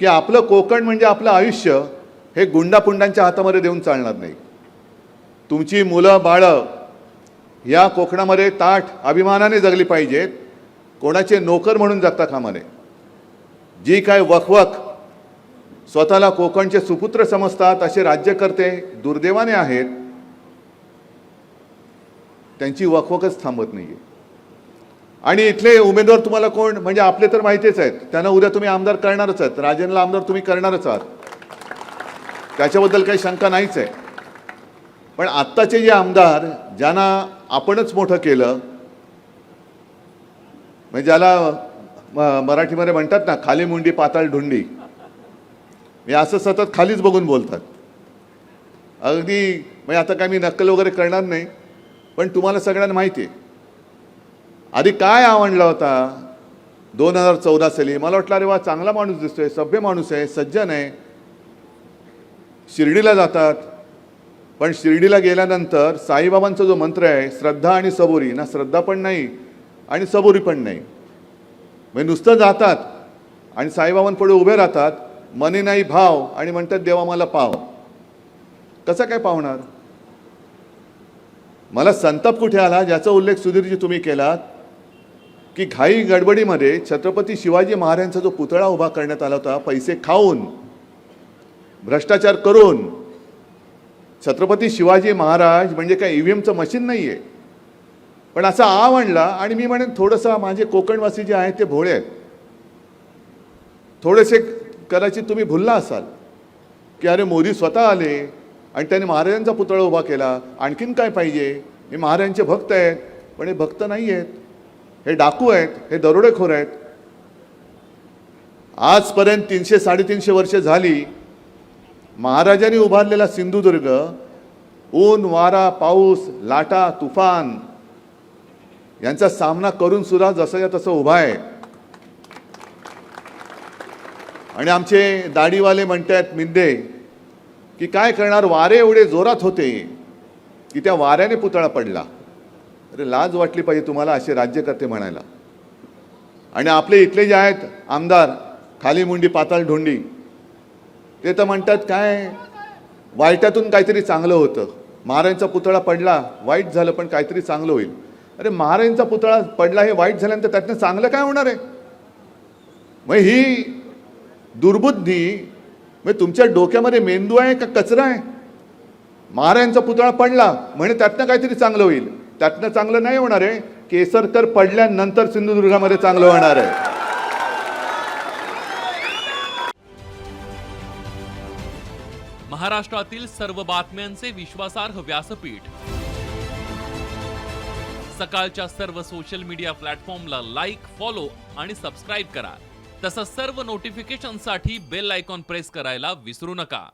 की आपलं कोकण म्हणजे आपलं आयुष्य हे गुंडापुंडांच्या हातामध्ये देऊन चालणार नाही. तुमची मुलं बाळं या कोकणामध्ये ताठ अभिमानाने जगली पाहिजेत. कोणाचे नोकर म्हणून जगता कामा नये. जी काय वखवख स्वतःला कोकणचे सुपुत्र समजतात असे राज्यकर्ते दुर्दैवाने आहेत त्यांची वखवखच थांबत नाही आहे आणि इथले उमेदवार तुम्हाला कोण? म्हणजे आपले तर माहितीच आहेत. त्यांना उद्या तुम्ही आमदार करणारच आहेत. राजेंना आमदार तुम्ही करणारच आहात. त्याच्याबद्दल काही शंका नाहीच आहे. पण आत्ताचे जे आमदार ज्यांना आपणच मोठं केलं म्हणजे ज्याला म- मराठीमध्ये म्हणतात ना खाली मुंडी पाताळ ढुंडी. मी असं सतत खालीच बघून बोलतात. अगदी म्हणजे आता काय मी नक्कल वगैरे करणार नाही पण तुम्हाला सगळ्यांना माहिती आहे. आधी काय आवडला होता? दोन हजार चौदा साली मला वाटलं अरे वा चांगला माणूस दिसतोय सभ्य माणूस आहे सज्जन आहे. शिर्डीला जातात. पण शिर्डीला गेल्यानंतर साईबाबांचा जो मंत्र आहे श्रद्धा आणि सबुरी ना श्रद्धा पण नाही आणि सबुरी पण नाही. म्हणजे नुसतं जातात आणि साईबाबांपुढे उभे राहतात मनी नाही भाव आणि म्हणतात देवा मला पाव. कसं काय पावणार? मला संताप कुठे आला? ज्याचा उल्लेख सुधीरजी तुम्ही केलात की घाई गडबडीमध्ये छत्रपती शिवाजी महाराजांचा जो पुतळा उभा करण्यात आला होता पैसे खाऊन भ्रष्टाचार करून छत्रपती शिवाजी महाराज म्हणजे काय इ व्ही एमचं मशीन नाही आहे पण असा आव आणला आणि मी म्हणेन थोडंसं माझे कोकणवासी जे आहेत ते भोळे आहेत. थोडेसे कदाचित तुम्ही भुलला असाल की अरे मोदी स्वतः आले आणि त्यांनी महाराजांचा पुतळा उभा केला आणखीन काय पाहिजे? हे महाराजांचे भक्त आहेत पण हे भक्त नाही आहेत हे डाकू आहेत हे दरोडेखोर आहेत. आजपर्यंत तीनशे साडेतीनशे वर्ष झाली महाराजांनी उभारलेला सिंधुदुर्ग ऊन वारा पाऊस लाटा तुफान यांचा सामना करून सुद्धा जसंच्या तसं उभा आहे. आणि आमचे दाढीवाले म्हणतात मिंदे की काय करणार? वारे एवढे जोरात होते की त्या वाऱ्याने पुतळा पडला. अरे लाज वाटली पाहिजे तुम्हाला असे राज्यकर्ते म्हणायला. आणि आपले इथले जे आहेत आमदार खाली मुंडी पाताळ ढोंडी ते तर म्हणतात काय वाईटातून काहीतरी चांगलं होतं. महाराजांचा पुतळा पडला वाईट झालं पण काहीतरी चांगलं होईल. अरे महाराजांचा पुतळा पडला हे वाईट झाल्यानंतर त्यातनं चांगलं काय होणार आहे? मग ही दुर्बुद्धी म्हणजे तुमच्या डोक्यामध्ये मेंदू आहे का कचरा आहे? महाराजांचा पुतळा पडला म्हणे त्यातनं काहीतरी चांगलं होईल. त्यातनं चांगलं नाही होणार आहे. केसर तर पडल्यानंतर सिंधुदुर्गामध्ये चांगलं होणार आहे. महाराष्ट्रातील सर्व बातम्यांचे विश्वासार्ह व्यासपीठ. सकाळच्या सर्व सोशल मीडिया प्लॅटफॉर्मला लाईक फॉलो आणि सबस्क्राईब करा. तसंच सर्व नोटिफिकेशनसाठी बेल आयकॉन प्रेस करायला विसरू नका.